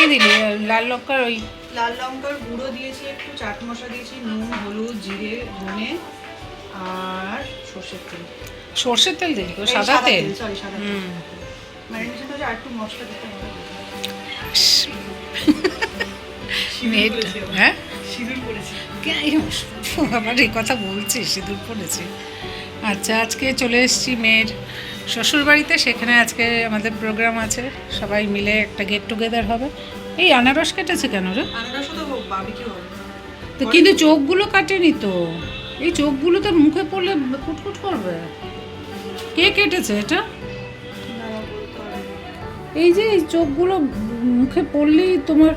কি দিলি লাল লঙ্কার ওই লাল লঙ্কার গুঁড়ো দিয়েছি একটু চাট মশলা দিয়েছি নুন হলুদ জিরে ধনে আর সর্ষের তেল। সর্ষের তেল দিলি তো সাদা তেল? সরি সাদা তেল। হুম। ম্যারিনেশন আর একটু মশলা দিতে হবে। হ্যাঁ? সিঁদুর করেছি আবার এই কথা বলছি সিঁদুর পড়েছি। আচ্ছা আজকে চলে এসেছি মেয়ের শ্বশুর বাড়িতে সেখানে আজকে আমাদের প্রোগ্রাম আছে। সবাই মিলে একটা গেট টুগেদার হবে। এই আনারস কেটেছে কেন রে? তো কিন্তু চোখগুলো কাটেনি তো। এই চোখগুলো তোর মুখে পড়লে কুটকুট করবে। কে কেটেছে এটা? এই যে এই চোখগুলো মুখে পড়লেই তোমার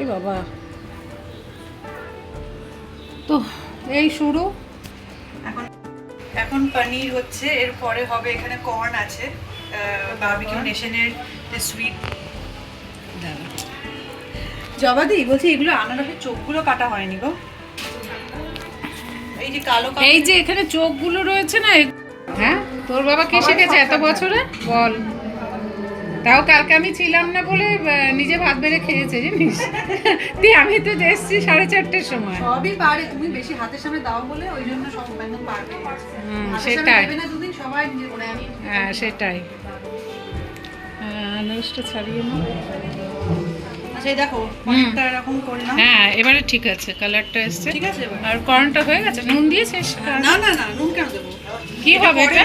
এ বাবা। তো এই শুরু। এখন এখন পনির হচ্ছে এরপরে হবে এখানে কর্ন আছে বাবিকিউ নেশনের সুইট জবা জবাদি বলছি এগুলো আনারসের চোখগুলো কাটা হয়নি গো। এই যে কালো এই যে এখানে চোখগুলো রয়েছে না হ্যাঁ? তোর বাবা কে শিখেছে এত বছরে? বল। তাও কালকে আমি ছিলাম না বলে নিজে ভাত বেড়ে খেয়েছে জানিস? তুই আমি তো এসছি সাড়ে চারটের সময়। সবই পারে তুমি বেশি হাতের সামনে দাও বলে ওই জন্য সব একদম পারবে। সেটাই। দেবে না দুদিন সবাই নিজে করে আমি হ্যাঁ সেটাই। আনারসটা ছাড়িয়ে নাও। আচ্ছা দেখো অনেকটা এরকম করলাম হ্যাঁ এবারে ঠিক আছে কালারটা এসছে। ঠিক আছে আর কর্নটা হয়ে গেছে? নুন দিয়েছিস না না না নুন কেন দেবো? কি হবে এটা?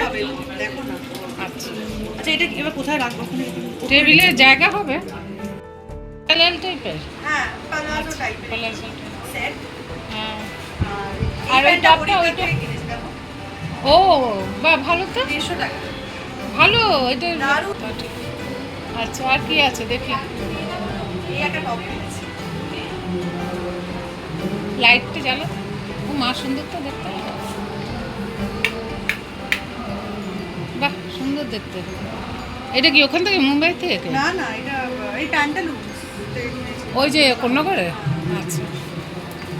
দেখো না। আচ্ছা এটা এবার কোথায় রাখব? টেবিলে জায়গা হবে। লাল টাইপের হ্যাঁ পালাজো টাইপের প্লাজো সেট হ্যাঁ। আর ওই টপটা ওইটা ও বা ভালো তো। দেড়শো টাকা। ভালো এটা দারুণ। আচ্ছা আর কি আছে দেখি। এই একটা টপ লাইটটা জ্বালো। ও মা সুন্দর তো দেখতে। সুন্দর দেখতে। এটা কি ওখান থেকে মুম্বাই থেকে? না না এটা এই প্যান্টালুন ওই যে কন্যাগড়ে আচ্ছা।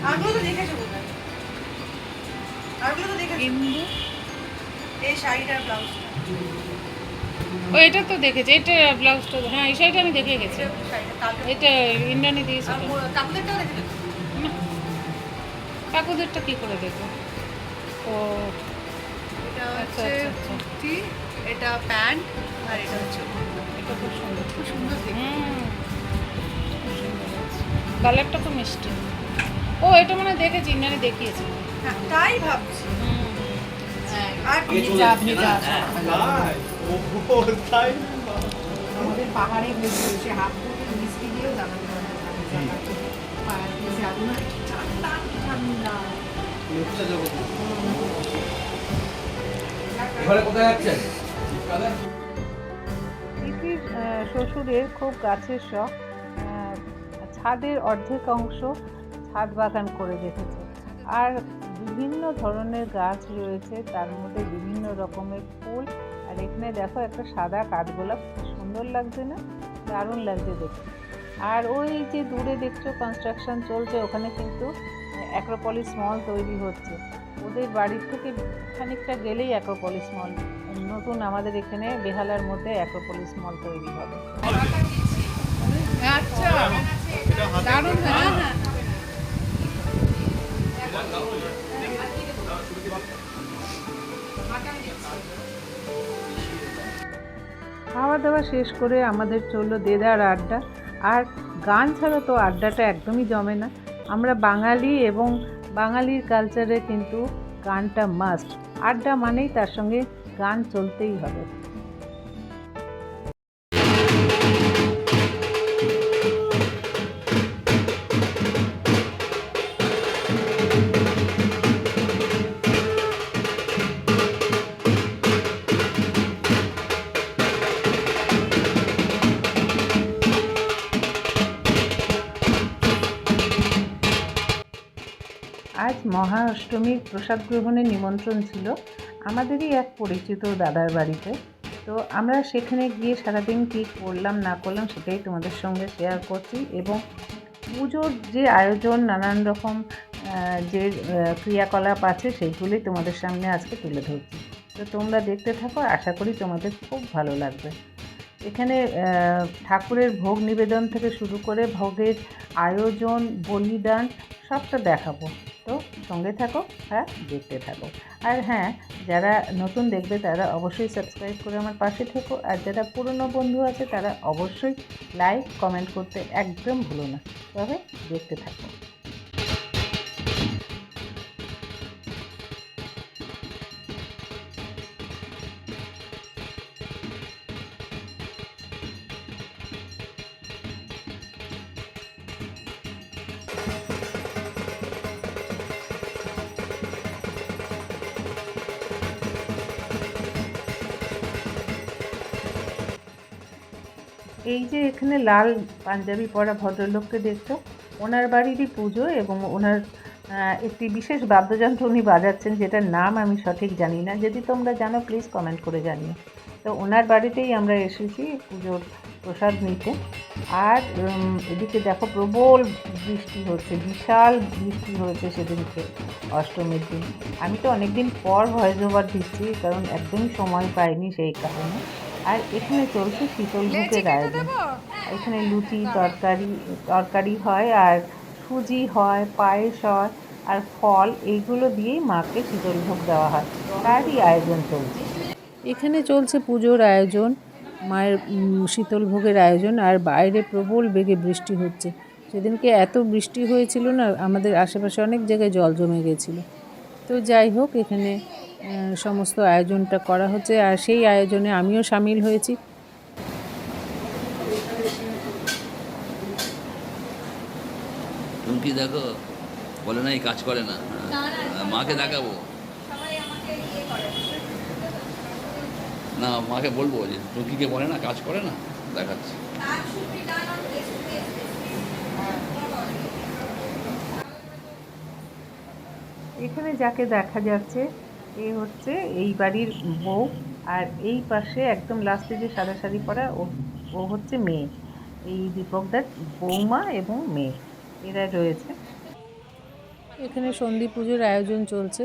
আরগুলো তো দেখেছ বোধহয় আরগুলো তো দেখেছ? এই শাড়িটার ব্লাউজটা। ও এটা তো দেখেছি এটা ব্লাউজটা হ্যাঁ এই শাড়িটা আমি দেখে গেছি। এটা ইন্দ্রাণী দিয়েছে কাকুদেরটা কি করে দেখব? ও আচ্ছা, আচ্ছা, আচ্ছা। এটা প্যান্ট আর এটা হচ্ছে। এটা খুব সুন্দর খুব সুন্দর কালারটা খুব মিষ্টি। ও এটা মানে দেখেছি ইন্দ্রাণী দেখিয়েছে। হ্যাঁ, তাই ভাবছি। আর ভেজা ভেজা আমাদের পাহাড়ে হয়েছে হাফ মিষ্টি দিয়েও দাঁড়ানো এবারে কোথায় যাচ্ছেন? ইতির শ্বশুরের খুব গাছের শখ। ছাদের অর্ধেক অংশ ছাদ বাগান করে রেখেছে। আর বিভিন্ন ধরনের গাছ রয়েছে, তার মধ্যে বিভিন্ন রকমের ফুল। আর এখানে দেখো একটা সাদা কাঠগোলাপ সুন্দর লাগছে না? দারুণ লাগছে দেখতে। আর ওই যে দূরে দেখছ কনস্ট্রাকশন চলছে, ওখানে কিন্তু অ্যাক্রোপলিস মল তৈরি হচ্ছে। ওদের বাড়ির থেকে খানিকটা গেলেই অ্যাক্রোপলিস মল নতুন আমাদের এখানে বেহালার মধ্যে অ্যাক্রোপলিস মল তৈরি হবে। আচ্ছা। দারুণ হ্যাঁ? হ্যাঁ খাওয়া দাওয়া শেষ করে আমাদের চলল দেদার আড্ডা। আর গান ছাড়া তো আড্ডাটা একদমই জমে না। আমরা বাঙালি এবং বাঙালির কালচারে কিন্তু গানটা মাস্ট আড্ডা মানেই তার সঙ্গে গান চলতেই হবে। আজ মহা অষ্টমীর প্রসাদ গ্রহণের নিমন্ত্রণ ছিল। আমাদেরই এক পরিচিত দাদার বাড়িতে। তো আমরা সেখানে গিয়ে সারাদিন কী করলাম, না করলাম সেটাই তোমাদের সঙ্গে শেয়ার করছি এবং পুজোর যে আয়োজন, নানান রকম যে ক্রিয়াকলাপ আছে সেইগুলোই তোমাদের সামনে আজকে তুলে ধরছি। তো তোমরা দেখতে থাকো, আশা করি তোমাদের খুব ভালো লাগবে। এখানে ঠাকুরের ভোগ নিবেদন থেকে শুরু করে ভোগের আয়োজন, বলিদান সবটা দেখাবো। তো সঙ্গে থাকো আর দেখতে থাকো। আর হ্যাঁ যারা নতুন দেখবে তারা অবশ্যই সাবস্ক্রাইব করে আমার পাশে থেকো। আর যারা পুরনো বন্ধু আছে তারা অবশ্যই লাইক কমেন্ট করতে একদম ভুলো না। তবে দেখতে থাকো। এই যে এখানে লাল পাঞ্জাবি পরা ভদ্রলোককে দেখছ, ওনার বাড়িরই পুজো এবং ওনার একটি বিশেষ বাদ্যযন্ত্র উনি বাজাচ্ছেন, যেটার নাম আমি সঠিক জানি না। যদি তোমরা জানো প্লিজ কমেন্ট করে জানিও। তো ওনার বাড়িতেই আমরা এসেছি পুজোর প্রসাদ নিতে। আর এদিকে দেখো, প্রবল বৃষ্টি হচ্ছে, বিশাল বৃষ্টি হয়েছে সেদিনকে অষ্টমীর দিন। আমি তো অনেক দিন পর ভয়েস ওভার দিচ্ছি, কারণ একদমই সময় পাইনি সেই কারণে। আর এখানে চলছে শীতল ভোগের আয়োজন এখানে লুচি তরকারি তরকারি হয় আর সুজি হয় পায়েস হয় আর ফল এইগুলো দিয়েই মাকে শীতল ভোগ দেওয়া হয়। তারই আয়োজন চলছে। এখানে চলছে পুজোর আয়োজন মায়ের শীতল ভোগের আয়োজন আর বাইরে প্রবল বেগে বৃষ্টি হচ্ছে। সেদিনকে এত বৃষ্টি হয়েছিল না আমাদের আশেপাশে অনেক জায়গায় জল জমে গেছিল। তো যাই হোক এখানে সমস্ত আয়োজনটা করা হচ্ছে আর সেই আয়োজনে আমিও সামিল হয়েছি। তুমি কি দেখো? বলে না এই কাজ করে না। মাকে দেখাবো। না মাকে বলব যে টুকিকে বলে না কাজ করে না দেখাচ্ছি। এখানে যাকে দেখা যাচ্ছে এ হচ্ছে এই বাড়ির বউ। আর এই পাশে একদম লাস্টে যে সাদা শাড়ি পরা ও হচ্ছে মেয়ে। এই দীপকদার বৌমা এবং মেয়ে। এরা রয়েছে। এখানে সন্ধি পুজোর আয়োজন চলছে।